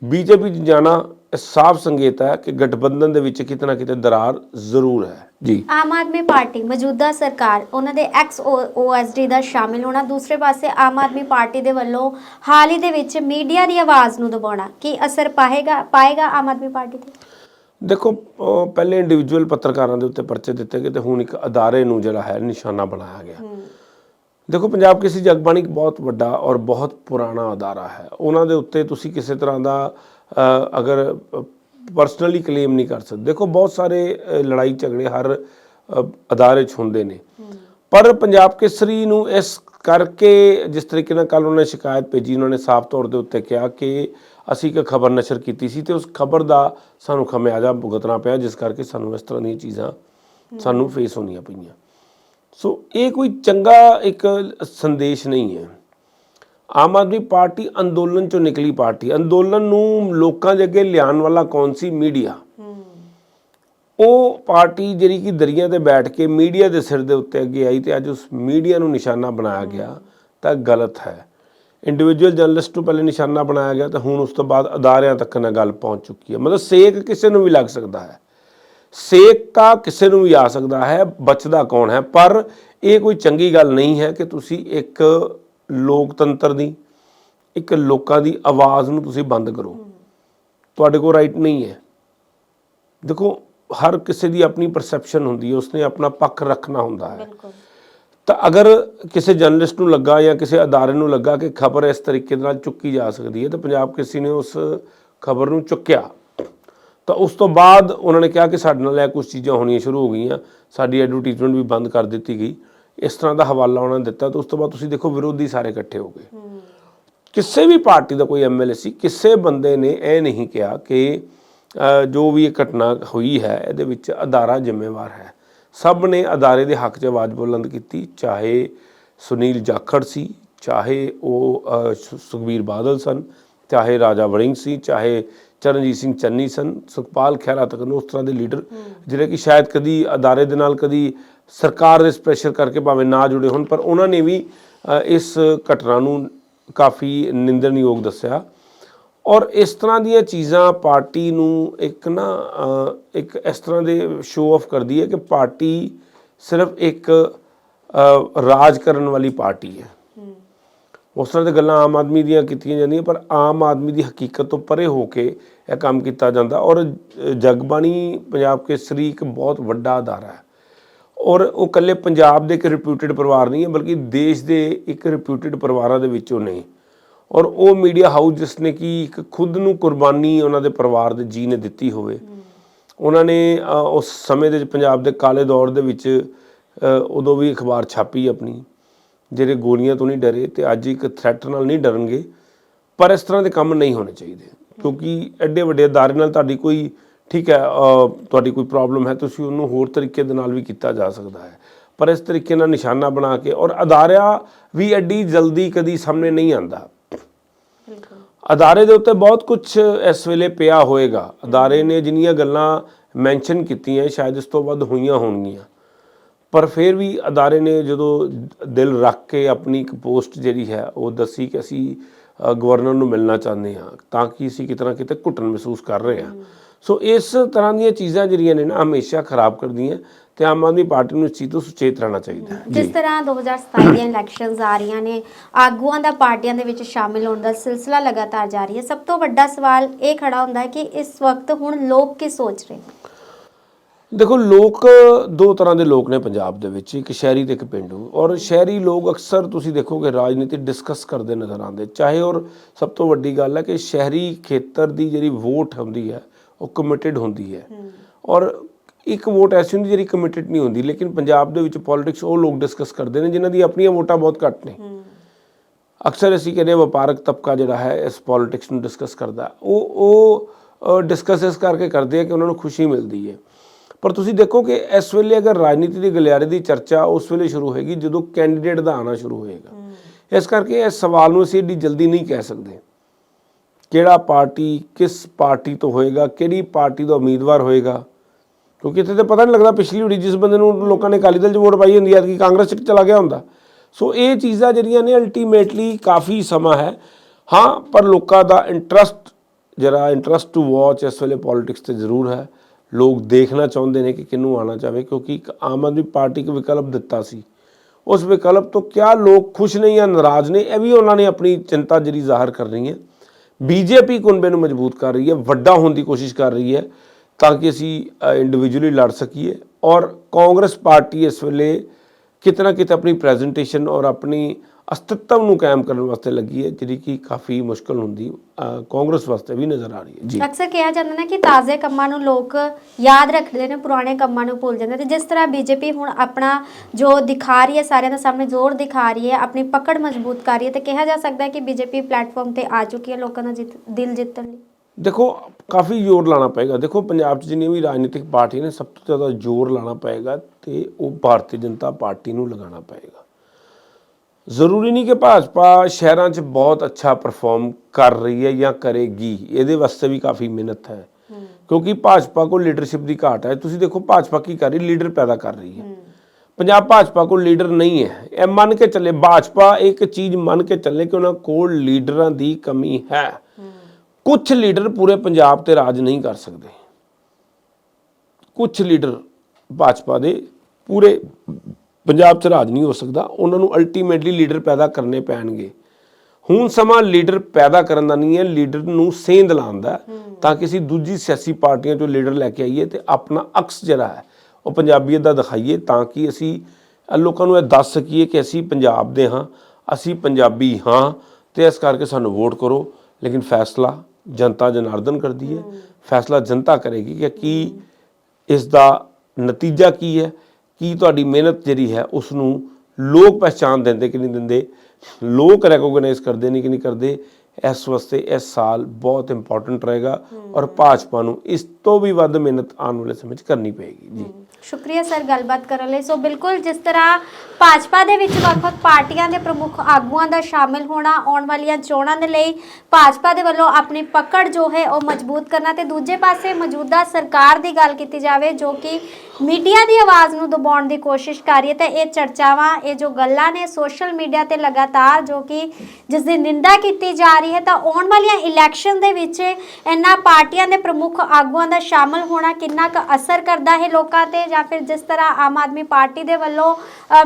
ਬੀਜੇਪੀ 'ਚ ਜਾਣਾ ਇਹ ਸਾਫ਼ ਸੰਕੇਤ ਹੈ ਕਿ ਗਠਬੰਧਨ ਦੇ ਵਿੱਚ ਕਿਤੇ ਨਾ ਕਿਤੇ ਦਰਾਰ ਜ਼ਰੂਰ ਹੈ। ਜੀ। ਆਮ ਆਦਮੀ ਪਾਰਟੀ ਮੌਜੂਦਾ ਸਰਕਾਰ ਉਹਨਾਂ ਦੇ ਐਕਸ ਓਐਸਡੀ ਦਾ ਸ਼ਾਮਿਲ ਹੋਣਾ। ਦੂਸਰੇ ਪਾਸੇ ਆਮ ਆਦਮੀ ਪਾਰਟੀ ਦੇ ਵੱਲੋਂ ਹਾਲ ਹੀ ਦੇ ਵਿੱਚ ਮੀਡੀਆ ਦੀ ਆਵਾਜ਼ ਨੂੰ ਦਬਾਉਣਾ ਕੀ ਅਸਰ ਪਾਏਗਾ ਪਾਏਗਾ ਆਮ ਆਦਮੀ ਪਾਰਟੀ ਤੇ? ਦੇਖੋ ਪਹਿਲੇ ਇੰਡੀਵਿਜੂਅਲ ਪੱਤਰਕਾਰਾਂ ਦੇ ਉੱਤੇ ਪਰਚੇ ਦਿੱਤੇ ਗਏ ਤੇ ਹੁਣ ਇੱਕ ਅਦਾਰੇ ਨੂੰ ਜਿਹੜਾ ਹੈ ਨਿਸ਼ਾਨਾ ਬਣਾਇਆ ਗਿਆ। ਦੇਖੋ ਪੰਜਾਬ ਕਿਸੇ ਜਗਬਾਣੀ ਇੱਕ ਬਹੁਤ ਵੱਡਾ ਔਰ ਬਹੁਤ ਪੁਰਾਣਾ ਅਦਾਰਾ ਹੈ। ਉਹਨਾਂ ਦੇ ਉੱਤੇ ਤੁਸੀਂ ਕਿਸੇ ਤਰ੍ਹਾਂ ਦਾ ਅਗਰ ਪਰਸਨਲੀ ਕਲੇਮ ਨਹੀਂ ਕਰ ਸਕਦੇ ਦੇਖੋ ਬਹੁਤ ਸਾਰੇ ਲੜਾਈ ਝਗੜੇ ਹਰ ਅਦਾਰੇ 'ਚ ਹੁੰਦੇ ਨੇ ਪਰ ਪੰਜਾਬ ਕੇਸਰੀ ਨੂੰ ਇਸ ਕਰਕੇ ਜਿਸ ਤਰੀਕੇ ਨਾਲ ਕੱਲ ਉਹਨਾਂ ਨੇ ਸ਼ਿਕਾਇਤ ਭੇਜੀ ਉਹਨਾਂ ਨੇ ਸਾਫ਼ ਤੌਰ ਦੇ ਉੱਤੇ ਕਿਹਾ ਕਿ ਅਸੀਂ ਇੱਕ ਖਬਰ ਨਸ਼ਰ ਕੀਤੀ ਸੀ ਤੇ ਉਸ ਖਬਰ ਦਾ ਸਾਨੂੰ ਖਮਿਆਜਾ ਭੁਗਤਣਾ ਪਿਆ ਜਿਸ ਕਰਕੇ ਸਾਨੂੰ ਇਸ ਤਰ੍ਹਾਂ ਦੀਆਂ ਚੀਜ਼ਾਂ ਸਾਨੂੰ ਫੇਸ ਹੋਣੀਆਂ ਪਈਆਂ ਸੋ ਇਹ ਕੋਈ ਚੰਗਾ ਇੱਕ ਸੰਦੇਸ਼ ਨਹੀਂ ਹੈ ਆਮ ਆਦਮੀ ਪਾਰਟੀ ਅੰਦੋਲਨ ਚੋਂ ਨਿਕਲੀ ਪਾਰਟੀ। ਅੰਦੋਲਨ ਨੂੰ ਲੋਕਾਂ ਦੇ ਅੱਗੇ ਲਿਆਉਣ ਵਾਲਾ ਕੌਣ ਸੀ? ਮੀਡੀਆ। ਉਹ ਪਾਰਟੀ ਜਿਹੜੀ ਕਿ ਦਰੀਆਂ ਤੇ ਬੈਠ ਕੇ ਮੀਡੀਆ ਦੇ ਸਿਰ ਦੇ ਉੱਤੇ ਅੱਗੇ ਆਈ ਤੇ ਅੱਜ ਉਸ ਮੀਡੀਆ ਨੂੰ ਨਿਸ਼ਾਨਾ ਬਣਾਇਆ ਗਿਆ ਤਾਂ ਗਲਤ ਹੈ। ਇੰਡੀਵਿਜੂਅਲ ਜਰਨਲਿਸਟ ਨੂੰ ਪਹਿਲੇ ਨਿਸ਼ਾਨਾ ਬਣਾਇਆ ਗਿਆ ਤਾਂ ਹੁਣ ਉਸ ਤੋਂ ਬਾਅਦ ਅਦਾਰਿਆਂ ਤੱਕ ਨਾ ਗੱਲ ਪਹੁੰਚ ਚੁੱਕੀ ਹੈ। ਮਤਲਬ ਸੇਕ ਕਿਸੇ ਨੂੰ ਵੀ ਲੱਗ ਸਕਦਾ ਹੈ। ਸੇਕ ਤਾਂ ਕਿਸੇ ਨੂੰ ਵੀ ਆ ਸਕਦਾ ਹੈ ਬਚਦਾ ਕੌਣ ਹੈ? ਪਰ ਇਹ ਕੋਈ ਚੰਗੀ ਗੱਲ ਨਹੀਂ ਹੈ ਕਿ ਤੁਸੀਂ ਇੱਕ ਲੋਕਤੰਤਰ ਦੀ ਇੱਕ ਲੋਕਾਂ ਦੀ ਆਵਾਜ਼ ਨੂੰ ਤੁਸੀਂ ਬੰਦ ਕਰੋ। ਤੁਹਾਡੇ ਕੋਲ ਰਾਈਟ ਨਹੀਂ ਹੈ। ਦੇਖੋ ਹਰ ਕਿਸੇ ਦੀ ਆਪਣੀ ਪਰਸੈਪਸ਼ਨ ਹੁੰਦੀ ਹੈ ਉਸਨੇ ਆਪਣਾ ਪੱਖ ਰੱਖਣਾ ਹੁੰਦਾ ਹੈ। ਤਾਂ ਅਗਰ ਕਿਸੇ ਜਰਨਲਿਸਟ ਨੂੰ ਲੱਗਾ ਜਾਂ ਕਿਸੇ ਅਦਾਰੇ ਨੂੰ ਲੱਗਾ ਕਿ ਖਬਰ ਇਸ ਤਰੀਕੇ ਦੇ ਨਾਲ ਚੁੱਕੀ ਜਾ ਸਕਦੀ ਹੈ ਤਾਂ ਪੰਜਾਬ ਕਿਸੇ ਨੇ ਉਸ ਖਬਰ ਨੂੰ ਚੁੱਕਿਆ। ਤਾਂ ਉਸ ਤੋਂ ਬਾਅਦ ਉਹਨਾਂ ਨੇ ਕਿਹਾ ਕਿ ਸਾਡੇ ਨਾਲ ਇਹ ਕੁਝ ਚੀਜ਼ਾਂ ਹੋਣੀਆਂ ਸ਼ੁਰੂ ਹੋ ਗਈਆਂ। ਸਾਡੀ ਐਡਵਰਟਾਈਜ਼ਮੈਂਟ ਵੀ ਬੰਦ ਕਰ ਦਿੱਤੀ ਗਈ। ਇਸ ਤਰ੍ਹਾਂ ਦਾ ਹਵਾਲਾ ਉਹਨਾਂ ਨੇ ਦਿੱਤਾ ਤਾਂ ਉਸ ਤੋਂ ਬਾਅਦ ਤੁਸੀਂ ਦੇਖੋ ਵਿਰੋਧੀ ਸਾਰੇ ਇਕੱਠੇ ਹੋ ਗਏ। ਕਿਸੇ ਵੀ ਪਾਰਟੀ ਦਾ ਕੋਈ ਐਮਐਲਏ ਸੀ ਕਿਸੇ ਬੰਦੇ ਨੇ ਇਹ ਨਹੀਂ ਕਿਹਾ ਕਿ ਜੋ ਵੀ ਇਹ ਘਟਨਾ ਹੋਈ ਹੈ ਇਹਦੇ ਵਿੱਚ ਅਦਾਰਾ ਜ਼ਿੰਮੇਵਾਰ ਹੈ। ਸਭ ਨੇ ਅਦਾਰੇ ਦੇ ਹੱਕ 'ਚ ਆਵਾਜ਼ ਬੁਲੰਦ ਕੀਤੀ ਚਾਹੇ ਸੁਨੀਲ ਜਾਖੜ ਸੀ ਚਾਹੇ ਉਹ ਸੁਖਬੀਰ ਬਾਦਲ ਸਨ ਚਾਹੇ ਰਾਜਾ ਵੜਿੰਗ ਸੀ ਚਾਹੇ ਚਰਨਜੀਤ ਸਿੰਘ ਚੰਨੀ ਸਨ ਸੁਖਪਾਲ ਖਹਿਰਾ ਤੱਕ ਨੂੰ ਉਸ ਤਰ੍ਹਾਂ ਦੇ ਲੀਡਰ ਜਿਹੜੇ ਕਿ ਸ਼ਾਇਦ ਕਦੀ ਅਦਾਰੇ ਦੇ ਨਾਲ ਕਦੀ ਸਰਕਾਰ ਦੇ ਇਸ ਪ੍ਰੈਸ਼ਰ ਕਰਕੇ ਭਾਵੇਂ ਨਾ ਜੁੜੇ ਹੋਣ, ਪਰ ਉਹਨਾਂ ਨੇ ਵੀ ਇਸ ਘਟਨਾ ਨੂੰ ਕਾਫੀ ਨਿੰਦਣਯੋਗ ਦੱਸਿਆ। ਔਰ ਇਸ ਤਰ੍ਹਾਂ ਦੀਆਂ ਚੀਜ਼ਾਂ ਪਾਰਟੀ ਨੂੰ ਇੱਕ ਨਾ ਇੱਕ ਇਸ ਤਰ੍ਹਾਂ ਦੇ ਸ਼ੋਅ ਆਫ ਕਰਦੀ ਹੈ ਕਿ ਪਾਰਟੀ ਸਿਰਫ ਇੱਕ ਰਾਜ ਕਰਨ ਵਾਲੀ ਪਾਰਟੀ ਹੈ। ਉਸ ਤਰ੍ਹਾਂ ਦੀ ਗੱਲਾਂ ਆਮ ਆਦਮੀ ਦੀਆਂ ਕੀਤੀਆਂ ਜਾਂਦੀਆਂ, ਪਰ ਆਮ ਆਦਮੀ ਦੀ ਹਕੀਕਤ ਤੋਂ ਪਰੇ ਹੋ ਕੇ ਇਹ ਕੰਮ ਕੀਤਾ ਜਾਂਦਾ। ਔਰ ਜਗਬਾਣੀ ਪੰਜਾਬ ਕੇਸਰੀ ਇੱਕ ਬਹੁਤ ਵੱਡਾ ਅਦਾਰਾ ਹੈ। ਔਰ ਉਹ ਇਕੱਲੇ ਪੰਜਾਬ ਦੇ ਇੱਕ ਰਿਪਿਊਟਡ ਪਰਿਵਾਰ ਨਹੀਂ ਹੈ, ਬਲਕਿ ਦੇਸ਼ ਦੇ ਇੱਕ ਰਿਪਿਊਟਡ ਪਰਿਵਾਰਾਂ ਦੇ ਵਿੱਚੋਂ ਨੇ। ਔਰ ਉਹ ਮੀਡੀਆ ਹਾਊਸ ਜਿਸ ਨੇ ਕਿ ਇੱਕ ਖੁਦ ਨੂੰ ਕੁਰਬਾਨੀ ਉਹਨਾਂ ਦੇ ਪਰਿਵਾਰ ਦੇ ਜੀ ਨੇ ਦਿੱਤੀ ਹੋਵੇ। ਉਹਨਾਂ ਨੇ ਉਸ ਸਮੇਂ ਦੇ ਪੰਜਾਬ ਦੇ ਕਾਲੇ ਦੌਰ ਦੇ ਵਿੱਚ ਉਦੋਂ ਵੀ ਅਖਬਾਰ ਛਾਪੀ ਆਪਣੀ, ਜਿਹੜੇ ਗੋਲੀਆਂ ਤੋਂ ਨਹੀਂ ਡਰੇ ਤੇ ਅੱਜ ਇੱਕ ਥ੍ਰੈਟ ਨਾਲ ਨਹੀਂ ਡਰਨਗੇ। ਪਰ ਇਸ ਤਰ੍ਹਾਂ ਦੇ ਕੰਮ ਨਹੀਂ ਹੋਣੇ ਚਾਹੀਦੇ, ਕਿਉਂਕਿ ਐਡੇ ਵੱਡੇ ਅਦਾਰੇ ਨਾਲ ਤੁਹਾਡੀ ਕੋਈ ਠੀਕ ਹੈ ਤੁਹਾਡੀ ਕੋਈ ਪ੍ਰੋਬਲਮ ਹੈ ਤੁਸੀਂ ਉਹਨੂੰ ਹੋਰ ਤਰੀਕੇ ਦੇ ਨਾਲ ਵੀ ਕੀਤਾ ਜਾ ਸਕਦਾ ਹੈ। ਪਰ ਇਸ ਤਰੀਕੇ ਨਾਲ ਨਿਸ਼ਾਨਾ ਬਣਾ ਕੇ ਔਰ ਅਦਾਰਿਆ ਵੀ ਐਡੀ ਜਲਦੀ ਕਦੀ ਸਾਹਮਣੇ ਨਹੀਂ ਆਂਦਾ। ਬਿਲਕੁਲ। ਅਦਾਰੇ ਦੇ ਉੱਤੇ ਬਹੁਤ ਕੁਝ ਇਸ ਵੇਲੇ ਪਿਆ ਹੋਏਗਾ। ਅਦਾਰੇ ਨੇ ਜਿੰਨੀਆਂ ਗੱਲਾਂ ਮੈਂਸ਼ਨ ਕੀਤੀਆਂ ਸ਼ਾਇਦ ਇਸ ਤੋਂ ਵੱਧ ਹੋਈਆਂ ਹੋਣਗੀਆਂ। ਪਰ ਫਿਰ ਵੀ ਅਦਾਰੇ ਨੇ ਜਦੋਂ ਦਿਲ ਰੱਖ ਕੇ ਆਪਣੀ ਇੱਕ ਪੋਸਟ ਜਿਹੜੀ ਹੈ ਉਹ ਦੱਸੀ ਕਿ ਅਸੀਂ ਗਵਰਨਰ ਨੂੰ ਮਿਲਣਾ ਚਾਹੁੰਦੇ ਹਾਂ ਤਾਂ ਕਿ ਅਸੀਂ ਕਿਤਨਾ ਕਿਤੇ ਘੁੱਟਣ ਮਹਿਸੂਸ ਕਰ ਰਹੇ ਹਾਂ। ਸੋ ਇਸ ਤਰ੍ਹਾਂ ਦੀਆਂ ਚੀਜ਼ਾਂ ਜਿਹੜੀਆਂ ਨੇ ਨਾ ਹਮੇਸ਼ਾ ਖਰਾਬ ਕਰਦੀਆਂ ਤੇ ਆਮ ਆਦਮੀ ਪਾਰਟੀ ਨੂੰ ਇਸ ਚੀਜ਼ ਤੋਂ ਸੁਚੇਤ ਰਹਿਣਾ ਚਾਹੀਦਾ ਹੈ। ਜਿਸ ਤਰ੍ਹਾਂ 2027 ਦੀਆਂ ਇਲੈਕਸ਼ਨਸ ਆ ਰਹੀਆਂ ਨੇ ਆਗੂਆਂ ਦਾ ਪਾਰਟੀਆਂ ਦੇ ਵਿੱਚ ਸ਼ਾਮਿਲ ਹੋਣ ਦਾ ਸਿਲਸਿਲਾ ਲਗਾਤਾਰ ਜਾਰੀ ਹੈ। ਸਭ ਤੋਂ ਵੱਡਾ ਸਵਾਲ ਇਹ ਖੜਾ ਹੁੰਦਾ ਹੈ ਕਿ ਇਸ ਵਕਤ ਹੁਣ ਲੋਕ ਕੀ ਸੋਚ ਰਹੇ ਨੇ? ਦੇਖੋ ਲੋਕ ਦੋ ਤਰ੍ਹਾਂ ਦੇ ਲੋਕ ਨੇ ਪੰਜਾਬ ਦੇ ਵਿੱਚ ਇੱਕ ਸ਼ਹਿਰੀ ਤੇ ਇੱਕ ਪਿੰਡੂ। ਔਰ ਸ਼ਹਿਰੀ ਲੋਕ ਅਕਸਰ ਤੁਸੀਂ ਦੇਖੋਗੇ ਰਾਜਨੀਤੀ ਡਿਸਕਸ ਕਰਦੇ ਨਜ਼ਰ ਆਉਂਦੇ। ਚਾਹੇ ਔਰ ਸਭ ਤੋਂ ਵੱਡੀ ਗੱਲ ਹੈ ਕਿ ਸ਼ਹਿਰੀ ਖੇਤਰ ਦੀ ਜਿਹੜੀ ਵੋਟ ਹੁੰਦੀ ਹੈ ਉਹ ਕਮਿਟਡ ਹੁੰਦੀ ਹੈ। ਔਰ ਇੱਕ ਵੋਟ ਐਸੀ ਹੁੰਦੀ ਜਿਹੜੀ ਕਮਿਟਡ ਨਹੀਂ ਹੁੰਦੀ ਲੇਕਿਨ ਪੰਜਾਬ ਦੇ ਵਿੱਚ ਪੋਲਿਟਿਕਸ ਉਹ ਲੋਕ ਡਿਸਕਸ ਕਰਦੇ ਨੇ ਜਿਨ੍ਹਾਂ ਦੀ ਆਪਣੀਆਂ ਵੋਟਾਂ ਬਹੁਤ ਘੱਟ ਨੇ। ਅਕਸਰ ਅਸੀਂ ਕਹਿੰਦੇ ਵਪਾਰਕ ਤਬਕਾ ਜਿਹੜਾ ਹੈ ਇਸ ਪੋਲਿਟਿਕਸ ਨੂੰ ਡਿਸਕਸ ਕਰਦਾ। ਉਹ ਉਹ ਡਿਸਕਸ ਇਸ ਕਰਕੇ ਕਰਦੇ ਆ ਕਿ ਉਹਨਾਂ ਨੂੰ ਖੁਸ਼ੀ ਮਿਲਦੀ ਹੈ। ਪਰ ਤੁਸੀਂ ਦੇਖੋ ਕਿ ਇਸ ਵੇਲੇ ਅਗਰ ਰਾਜਨੀਤੀ ਦੀ ਗਲਿਆਰੇ ਦੀ ਚਰਚਾ ਉਸ ਵੇਲੇ ਸ਼ੁਰੂ ਹੋਏਗੀ ਜਦੋਂ ਕੈਂਡੀਡੇਟ ਦਾ ਆਣਾ ਸ਼ੁਰੂ ਹੋਏਗਾ। ਇਸ ਕਰਕੇ ਇਸ ਸਵਾਲ ਨੂੰ ਅਸੀਂ ਏਡੀ ਜਲਦੀ ਨਹੀਂ ਕਹਿ ਸਕਦੇ। ਕਿਹੜਾ ਪਾਰਟੀ ਕਿਸ ਪਾਰਟੀ ਤੋਂ ਹੋਏਗਾ, ਕਿਹੜੀ ਪਾਰਟੀ ਦਾ ਉਮੀਦਵਾਰ ਹੋਏਗਾ? ਕਿਉਂਕਿ ਇੱਥੇ ਤਾਂ ਪਤਾ ਨਹੀਂ ਲੱਗਦਾ ਪਿਛਲੀ ਵਾਰੀ ਜਿਸ ਬੰਦੇ ਨੂੰ ਲੋਕਾਂ ਨੇ ਅਕਾਲੀ ਦਲ 'ਚ ਵੋਟ ਪਾਈ ਹੁੰਦੀ ਹੈ ਕਿ ਕਾਂਗਰਸ 'ਚ ਚਲਾ ਗਿਆ ਹੁੰਦਾ। ਸੋ ਇਹ ਚੀਜ਼ਾਂ ਜਿਹੜੀਆਂ ਨੇ ਅਲਟੀਮੇਟਲੀ ਕਾਫੀ ਸਮਾਂ ਹੈ। ਹਾਂ, ਪਰ ਲੋਕਾਂ ਦਾ ਇੰਟਰਸਟ ਜਿਹੜਾ ਇੰਟਰਸਟ ਟੂ ਵਾਚ ਇਸ ਵੇਲੇ ਪੋਲਿਟਿਕਸ ਤੇ ਜ਼ਰੂਰ ਹੈ। ਲੋਕ ਦੇਖਣਾ ਚਾਹੁੰਦੇ ਨੇ ਕਿ ਕਿਹਨੂੰ ਆਣਾ ਚਾਹਵੇ, ਕਿਉਂਕਿ ਇੱਕ ਆਮ ਆਦਮੀ ਪਾਰਟੀ ਇੱਕ ਵਿਕਲਪ ਦਿੱਤਾ ਸੀ। ਉਸ ਵਿਕਲਪ ਤੋਂ ਕਿਆ ਲੋਕ ਖੁਸ਼ ਨਹੀਂ ਜਾਂ ਨਾਰਾਜ਼ ਨੇ, ਇਹ ਵੀ ਉਹਨਾਂ ਨੇ ਆਪਣੀ ਚਿੰਤਾ ਜਿਹੜੀ ਜ਼ਾਹਰ ਕਰਨੀ ਹੈ। ਬੀਜੇਪੀ ਕੁਨਬੇ ਨੂੰ ਮਜ਼ਬੂਤ ਕਰ ਰਹੀ ਹੈ, ਵੱਡਾ ਹੋਣ ਦੀ ਕੋਸ਼ਿਸ਼ ਕਰ ਰਹੀ ਹੈ ਤਾਂ ਕਿ ਅਸੀਂ ਇੰਡੀਵਿਜੂਅਲੀ ਲੜ ਸਕੀਏ ਔਰ ਕਾਂਗਰਸ ਪਾਰਟੀ ਇਸ ਵੇਲੇ ਕਿਤੇ ਨਾ ਕਿਤੇ ਆਪਣੀ ਪ੍ਰੈਜੈਂਟੇਸ਼ਨ ਔਰ ਆਪਣੀ ਅਸਤਿਤਵ ਨੂੰ ਕਾਇਮ ਕਰਨ ਵਾਸਤੇ ਲੱਗੀ ਹੈ ਜਿਹੜੀ ਕਿ ਕਾਫੀ ਮੁਸ਼ਕਲ ਹੁੰਦੀ ਕਾਂਗਰਸ ਵਾਸਤੇ ਵੀ ਨਜ਼ਰ ਆ ਰਹੀ ਹੈ। ਜੀ। ਅਕਸਰ ਕਿਹਾ ਜਾਂਦਾ ਨਾ ਕਿ ਤਾਜ਼ੇ ਕੰਮਾਂ ਨੂੰ ਲੋਕ ਯਾਦ ਰੱਖਦੇ ਨੇ ਪੁਰਾਣੇ ਕੰਮਾਂ ਨੂੰ ਭੁੱਲ ਜਾਂਦੇ ਤੇ ਜਿਸ ਤਰ੍ਹਾਂ ਬੀਜੇਪੀ ਹੁਣ ਆਪਣਾ ਜੋ ਦਿਖਾ ਰਹੀ ਹੈ ਸਾਰਿਆਂ ਦੇ ਸਾਹਮਣੇ ਜ਼ੋਰ ਦਿਖਾ ਰਹੀ ਹੈ ਆਪਣੀ ਪਕੜ ਮਜ਼ਬੂਤ ਕਰ ਰਹੀ ਹੈ ਤੇ ਕਿਹਾ ਜਾ ਸਕਦਾ ਹੈ ਕਿ ਬੀਜੇਪੀ ਪਲੇਟਫਾਰਮ ਤੇ ਆ ਚੁੱਕੀ ਹੈ ਲੋਕਾਂ ਦਾ ਦਿਲ ਜਿੱਤਣ ਲਈ। ਦੇਖੋ ਕਾਫੀ ਜ਼ੋਰ ਲਾਣਾ ਪਏਗਾ। ਦੇਖੋ ਪੰਜਾਬ 'ਚ ਜਿੰਨੀਆਂ ਵੀ ਰਾਜਨੀਤਿਕ ਪਾਰਟੀਆਂ ਨੇ ਸਭ ਤੋਂ ਜ਼ਿਆਦਾ ਜ਼ੋਰ ਲਾਣਾ ਪਏਗਾ ਤੇ ਉਹ ਭਾਰਤੀ ਜਨਤਾ ਪਾਰਟੀ ਨੂੰ ਲਗਾਉਣਾ ਪਏਗਾ। ਜ਼ਰੂਰੀ ਨਹੀਂ ਕਿ ਭਾਜਪਾ ਸ਼ਹਿਰਾਂ 'ਚ ਬਹੁਤ ਅੱਛਾ ਪਰਫਾਰਮ ਕਰ ਰਹੀ ਹੈ ਜਾਂ ਕਰੇਗੀ ਇਹਦੇ ਵਾਸਤੇ ਵੀ ਕਾਫੀ ਮਿਹਨਤ ਹੈ। ਕਿਉਂਕਿ ਭਾਜਪਾ ਕੋਲ ਲੀਡਰਸ਼ਿਪ ਦੀ ਘਾਟ ਹੈ। ਤੁਸੀਂ ਦੇਖੋ ਭਾਜਪਾ ਕੀ ਕਰ ਰਹੀ ਲੀਡਰ ਪੈਦਾ ਕਰ ਰਹੀ ਹੈ। ਪੰਜਾਬ ਭਾਜਪਾ ਕੋਲ ਲੀਡਰ ਨਹੀਂ ਹੈ। ਇਹ ਮੰਨ ਕੇ ਚੱਲੇ ਭਾਜਪਾ ਇੱਕ ਚੀਜ਼ ਮੰਨ ਕੇ ਚੱਲੇ ਕਿ ਉਹਨਾਂ ਕੋਲ ਲੀਡਰਾਂ ਦੀ ਕਮੀ ਹੈ। ਕੁਝ ਲੀਡਰ ਪੂਰੇ ਪੰਜਾਬ ਤੇ ਰਾਜ ਨਹੀਂ ਕਰ ਸਕਦੇ। ਕੁਝ ਲੀਡਰ ਭਾਜਪਾ ਦੇ ਪੂਰੇ ਪੰਜਾਬ 'ਚ ਰਾਜ ਨਹੀਂ ਹੋ ਸਕਦਾ, ਉਹਨਾਂ ਨੂੰ ਅਲਟੀਮੇਟਲੀ ਲੀਡਰ ਪੈਦਾ ਕਰਨੇ ਪੈਣਗੇ। ਹੁਣ ਸਮਾਂ ਲੀਡਰ ਪੈਦਾ ਕਰਨ ਦਾ ਨਹੀਂ ਹੈ ਲੀਡਰ ਨੂੰ ਸੇਂਧ ਲਾਉਣ ਦਾ ਤਾਂ ਕਿ ਅਸੀਂ ਦੂਜੀ ਸਿਆਸੀ ਪਾਰਟੀਆਂ ਚੋਂ ਲੀਡਰ ਲੈ ਕੇ ਆਈਏ ਤੇ ਆਪਣਾ ਅਕਸ ਜਿਹੜਾ ਹੈ, ਉਹ ਪੰਜਾਬੀਅਤ ਦਾ ਦਿਖਾਈਏ, ਤਾਂ ਕਿ ਅਸੀਂ ਲੋਕਾਂ ਨੂੰ ਇਹ ਦੱਸ ਸਕੀਏ ਕਿ ਅਸੀਂ ਪੰਜਾਬ ਦੇ ਹਾਂ, ਅਸੀਂ ਪੰਜਾਬੀ ਹਾਂ, ਤੇ ਇਸ ਕਰਕੇ ਸਾਨੂੰ ਵੋਟ ਕਰੋ। ਲੇਕਿਨ ਫੈਸਲਾ ਜਨਤਾ ਜਨਾਰਦਨ ਕਰਦੀ ਹੈ। ਫੈਸਲਾ ਜਨਤਾ ਕਰੇਗੀ ਕਿ ਕੀ ਇਸ ਦਾ ਨਤੀਜਾ ਕੀ ਹੈ ਕੀ ਤੁਹਾਡੀ ਮਿਹਨਤ ਜਿਹੜੀ ਹੈ ਉਸ ਨੂੰ ਲੋਕ ਪਹਿਚਾਨ ਦਿੰਦੇ ਕਿ ਨਹੀਂ ਦਿੰਦੇ? ਲੋਕ ਰੈਕੋਗਨਾਈਜ਼ ਕਰਦੇ ਨੇ ਕਿ ਨਹੀਂ ਕਰਦੇ? ਇਸ ਵਾਸਤੇ ਇਸ ਸਾਲ ਬਹੁਤ ਇੰਪੋਰਟੈਂਟ ਰਹੇਗਾ ਔਰ ਭਾਜਪਾ ਨੂੰ ਇਸ ਤੋਂ ਵੀ ਵੱਧ ਮਿਹਨਤ ਆਉਣ ਵਾਲੇ ਸਮੇਂ 'ਚ ਕਰਨੀ ਪਏਗੀ, ਜੀ। ਸ਼ੁਕਰੀਆ ਸਰ ਗੱਲਬਾਤ ਕਰਨ ਲਈ। ਸੋ ਬਿਲਕੁਲ ਜਿਸ ਤਰ੍ਹਾਂ ਭਾਜਪਾ ਦੇ ਵਿੱਚ ਵੱਖ-ਵੱਖ ਪਾਰਟੀਆਂ ਦੇ ਪ੍ਰਮੁੱਖ ਆਗੂਆਂ ਦਾ ਸ਼ਾਮਿਲ ਹੋਣਾ, ਆਉਣ ਵਾਲੀਆਂ ਚੋਣਾਂ ਦੇ ਲਈ ਭਾਜਪਾ ਦੇ ਵੱਲੋਂ ਆਪਣੀ ਪਕੜ ਜੋ ਹੈ ਉਹ ਮਜ਼ਬੂਤ ਕਰਨਾ ਤੇ ਦੂਜੇ ਪਾਸੇ ਮੌਜੂਦਾ ਸਰਕਾਰ ਦੀ ਗੱਲ ਕੀਤੀ ਜਾਵੇ ਜੋ ਕਿ ਮੀਡੀਆ ਦੀ ਆਵਾਜ਼ ਨੂੰ ਦਬਾਉਣ ਦੀ ਕੋਸ਼ਿਸ਼ ਕਰ ਰਹੀ ਹੈ ਤੇ ਇਹ ਚਰਚਾਵਾਂ, ਇਹ ਜੋ ਗੱਲਾਂ ਨੇ ਸੋਸ਼ਲ ਮੀਡੀਆ ਤੇ ਲਗਾਤਾਰ ਜੋ ਕਿ ਜਿਸ ਦੀ ਨਿੰਦਾ ਕੀਤੀ ਜਾ ਰਹੀ ਹੈ, ਤਾਂ ਆਉਣ ਵਾਲੀਆਂ ਇਲੈਕਸ਼ਨ ਦੇ ਵਿੱਚ ਇਹਨਾਂ ਪਾਰਟੀਆਂ ਦੇ ਪ੍ਰਮੁੱਖ ਆਗੂਆਂ ਦਾ ਸ਼ਾਮਲ ਹੋਣਾ ਕਿੰਨਾ ਕੁ ਅਸਰ ਕਰਦਾ ਹੈ ਲੋਕਾਂ ਤੇ ਜਾਂ ਫਿਰ ਜਿਸ ਤਰ੍ਹਾਂ ਆਮ ਆਦਮੀ ਪਾਰਟੀ ਦੇ ਵੱਲੋਂ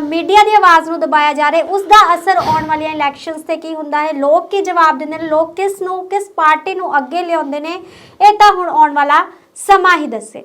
ਮੀਡੀਆ ਦੀ ਆਵਾਜ਼ ਨੂੰ ਦਬਾਇਆ ਜਾ ਰਿਹਾ ਹੈ, ਉਸ ਦਾ ਅਸਰ ਆਉਣ ਵਾਲੀਆਂ ਇਲੈਕਸ਼ਨਸ ਤੇ ਕੀ ਹੁੰਦਾ ਹੈ? ਲੋਕ ਕੀ ਜਵਾਬ ਦਿੰਦੇ ਨੇ? ਲੋਕ ਕਿਸ ਨੂੰ, ਕਿਸ ਪਾਰਟੀ ਨੂੰ ਅੱਗੇ ਲਿਆਉਂਦੇ ਨੇ? ਇਹ ਤਾਂ ਹੁਣ ਆਉਣ ਵਾਲਾ ਸਮਾਂ ਹੀ ਦੱਸੇ।